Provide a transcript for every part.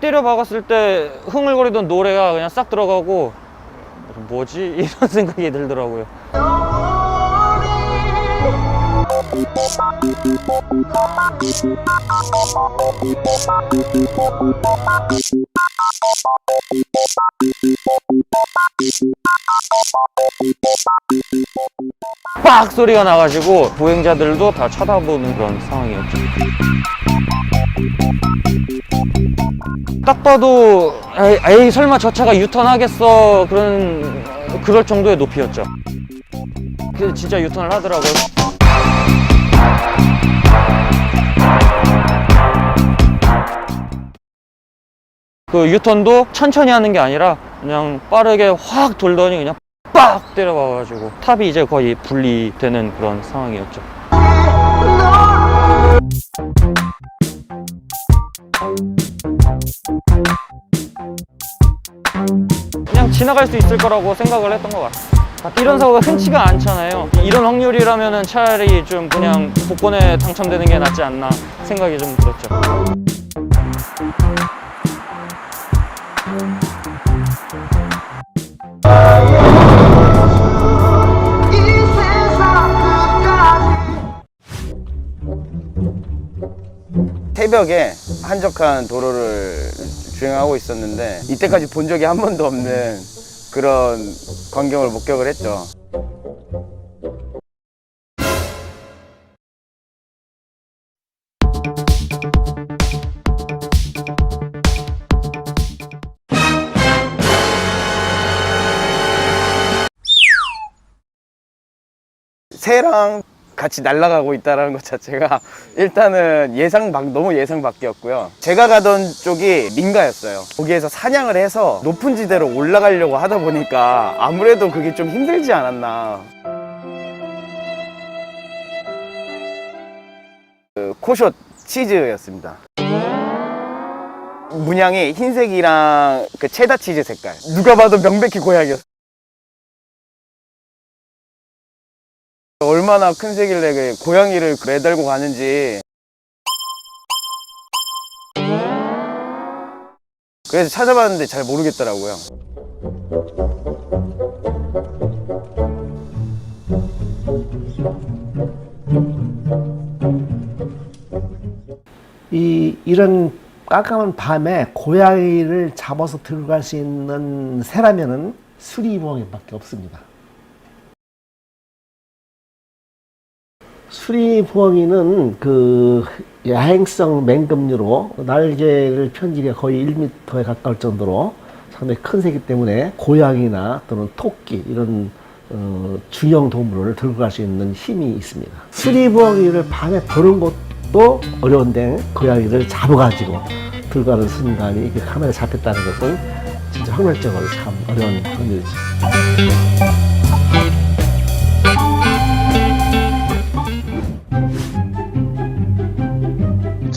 때려 박았을 때 흥얼거리던 노래가 그냥 싹 들어가고 뭐지 이런 생각이 들더라고요. 빡 소리가 나가지고 보행자들도 다 쳐다보는 그런 상황이었죠. 딱 봐도 에이, 에이, 설마 저 차가 유턴하겠어 그런 그럴 정도의 높이였죠. 그 진짜 유턴을 하더라고요. 그 유턴도 천천히 하는 게 아니라 그냥 빠르게 확 돌더니 그냥 빡 때려박아가지고 탑이 이제 거의 분리되는 그런 상황이었죠. 그냥 지나갈 수 있을 거라고 생각을 했던 것 같아요. 이런 사고가 흔치가 않잖아요. 이런 확률이라면 차라리 좀 그냥 복권에 당첨되는 게 낫지 않나 생각이 좀 들었죠. 새벽에 한적한 도로를 주행하고 있었는데 이때까지 본 적이 한 번도 없는 그런 광경을 목격을 했죠. 새랑 같이 날아가고 있다는 것 자체가 일단은 예상 밖 너무 예상 밖이었고요. 제가 가던 쪽이 민가였어요. 거기에서 사냥을 해서 높은 지대로 올라가려고 하다 보니까 아무래도 그게 좀 힘들지 않았나. 그 코숏 치즈였습니다. 문양이 흰색이랑 그 체다 치즈 색깔. 누가 봐도 명백히 고양이였어 얼마나 큰 새길래 그 고양이를 매달고 가는지 그래서 찾아봤는데 잘 모르겠더라고요 이 이런 깜깜한 밤에 고양이를 잡아서 들고 갈 수 있는 새라면은 수리부엉이밖에 없습니다. 수리부엉이는 그 야행성 맹금류로 날개를 편지가 거의 1m에 가까울 정도로 상당히 큰 새이기 때문에 고양이나 또는 토끼 이런 어, 중형 동물을 들고 갈 수 있는 힘이 있습니다. 수리부엉이를 밤에 보는 것도 어려운데 고양이를 잡아가지고 들고 가는 순간이 이게 카메라에 잡혔다는 것은 진짜 확률적으로 참 어려운 확률이죠.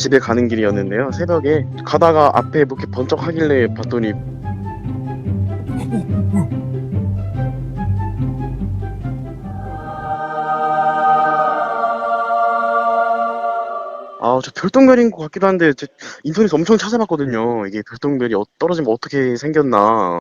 집에 가는 길이었는데요. 새벽에 가다가 앞에 뭐 이렇게 번쩍 하길래 봤더니 아, 저 별똥별인 것 같기도 한데 제 인터넷 엄청 찾아봤거든요. 이게 별똥별이 어- 떨어지면 어떻게 생겼나.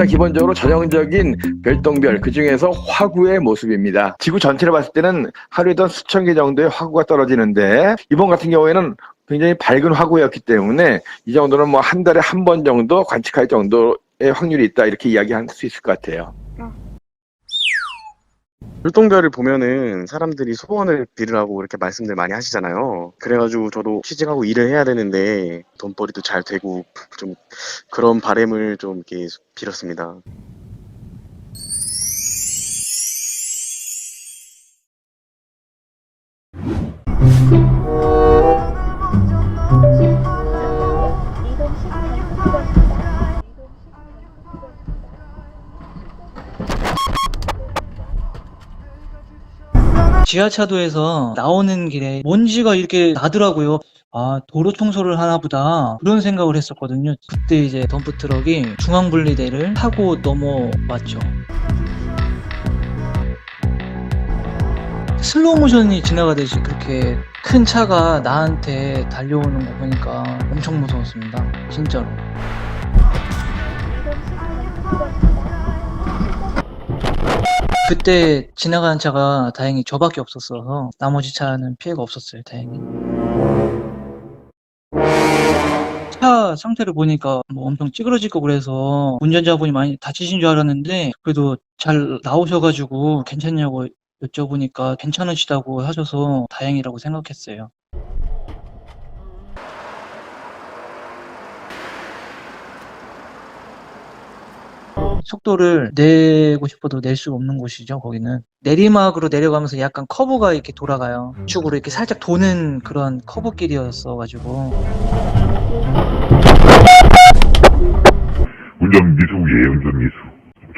일단 기본적으로 전형적인 별똥별 그 중에서 화구의 모습입니다. 지구 전체를 봤을 때는 하루에도 수천 개 정도의 화구가 떨어지는데 이번 같은 경우에는 굉장히 밝은 화구였기 때문에 이 정도는 뭐 한 달에 한 번 정도 관측할 정도의 확률이 있다 이렇게 이야기할 수 있을 것 같아요. 율동별을 보면은 사람들이 소원을 빌으라고 이렇게 말씀들 많이 하시잖아요. 그래가지고 저도 취직하고 일을 해야 되는데 돈벌이도 잘 되고 좀 그런 바램을 좀 이렇게 빌었습니다. 지하차도에서 나오는 길에 먼지가 이렇게 나더라고요. 아, 도로 청소를 하나 보다. 그런 생각을 했었거든요. 그때 이제 덤프트럭이 중앙분리대를 타고 넘어왔죠. 슬로우 모션이 지나가듯이 그렇게 큰 차가 나한테 달려오는 거 보니까 엄청 무서웠습니다. 진짜로. 그때 지나가는 차가 다행히 저밖에 없었어서 나머지 차는 피해가 없었어요. 다행히. 차 상태를 보니까 뭐 엄청 찌그러지고 그래서 운전자분이 많이 다치신 줄 알았는데 그래도 잘 나오셔가지고 괜찮냐고 여쭤보니까 괜찮으시다고 하셔서 다행이라고 생각했어요. 속도를 내고 싶어도 낼 수가 없는 곳이죠, 거기는. 내리막으로 내려가면서 약간 커브가 이렇게 돌아가요. 축으로 이렇게 살짝 도는 그런 커브길이었어가지고. 운전 미숙이에요, 운전 미숙.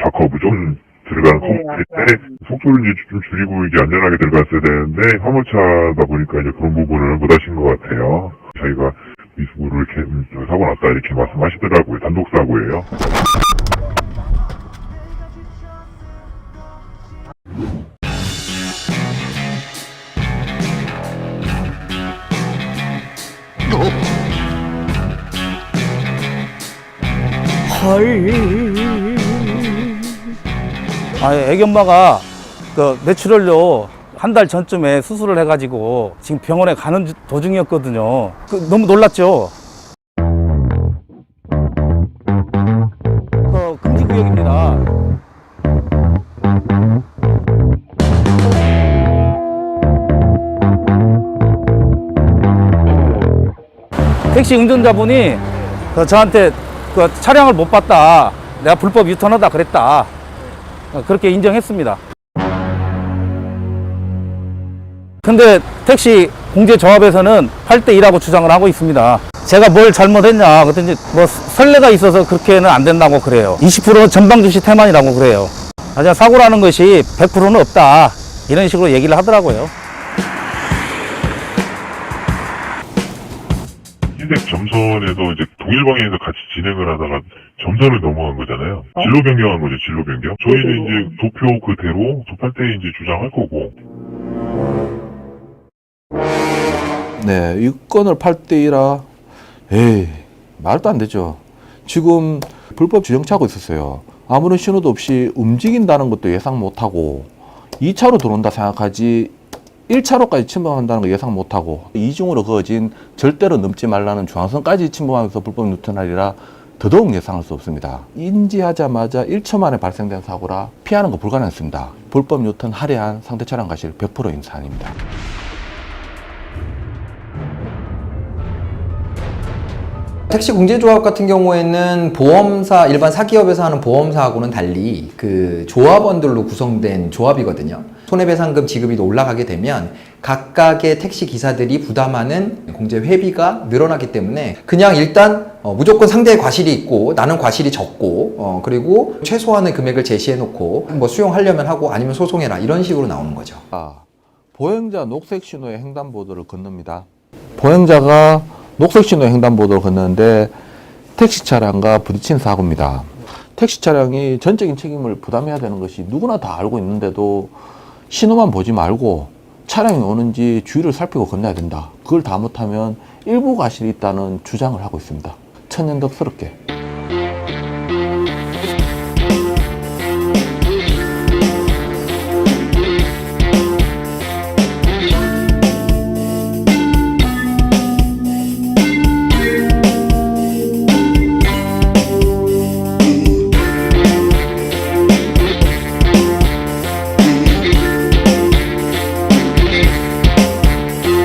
좌커브 좀 들어가는 커브인데 속도를 이제 좀 줄이고 이제 안전하게 들어갔어야 되는데 화물차다 보니까 이제 그런 부분을 못 하신 것 같아요. 저희가 미숙으로 이렇게 음, 사고 났다 이렇게 말씀하시더라고요. 단독 사고예요. 아, 애기 엄마가 그 뇌출혈로 한 달 전쯤에 수술을 해가지고 지금 병원에 가는 주- 도중이었거든요. 그, 너무 놀랐죠. 그 금지 구역입니다. 택시 운전자분이 그 저한테 그 차량을 못 봤다. 내가 불법 유턴하다 그랬다. 어, 그렇게 인정했습니다. 근데 택시 공제 조합에서는 8대 1하고 주장을 하고 있습니다. 제가 뭘 잘못했냐 그랬더니 뭐 선례가 있어서 그렇게는 안 된다고 그래요. 20%는 전방 주시 태만이라고 그래요. 하지만 사고라는 것이 100%는 없다. 이런 식으로 얘기를 하더라고요. 흰색 점선에서 이제 동일 방향에서 같이 진행을 하다가 점선을 넘어간 거잖아요. 진로 변경한 거죠, 진로 변경. 저희는 이제 도표 그대로 도팔대 이제 주장할 거고. 네, 이 건을 8대 1라, 에이, 말도 안 되죠. 지금 불법 주정차하고 있었어요. 아무런 신호도 없이 움직인다는 것도 예상 못하고, 2차로 들어온다 생각하지, 1차로까지 침범한다는 거 예상 못하고, 이중으로 그어진 절대로 넘지 말라는 중앙선까지 침범하면서 불법 유턴하리라 더더욱 예상할 수 없습니다. 인지하자마자 1초 만에 발생된 사고라 피하는 거 불가능했습니다. 불법 유턴 할애한 상대 차량 과실 100%인 사안입니다. 택시 공제조합 같은 경우에는 보험사 일반 사기업에서 하는 보험사하고는 달리 그 조합원들로 구성된 조합이거든요. 손해배상금 지급이 올라가게 되면 각각의 택시 기사들이 부담하는 공제 회비가 늘어나기 때문에 그냥 일단 어, 무조건 상대의 과실이 있고 나는 과실이 적고 어, 그리고 최소한의 금액을 제시해 놓고 뭐 수용하려면 하고 아니면 소송해라 이런 식으로 나오는 거죠. 아, 보행자 녹색 신호의 횡단보도를 건넙니다. 보행자가 녹색 신호의 횡단보도를 건너는데 택시 차량과 부딪힌 사고입니다. 택시 차량이 전적인 책임을 부담해야 되는 것이 누구나 다 알고 있는데도 신호만 보지 말고 차량이 오는지 주위를 살피고 건너야 된다. 그걸 다 못하면 일부 과실이 있다는 주장을 하고 있습니다. 천연덕스럽게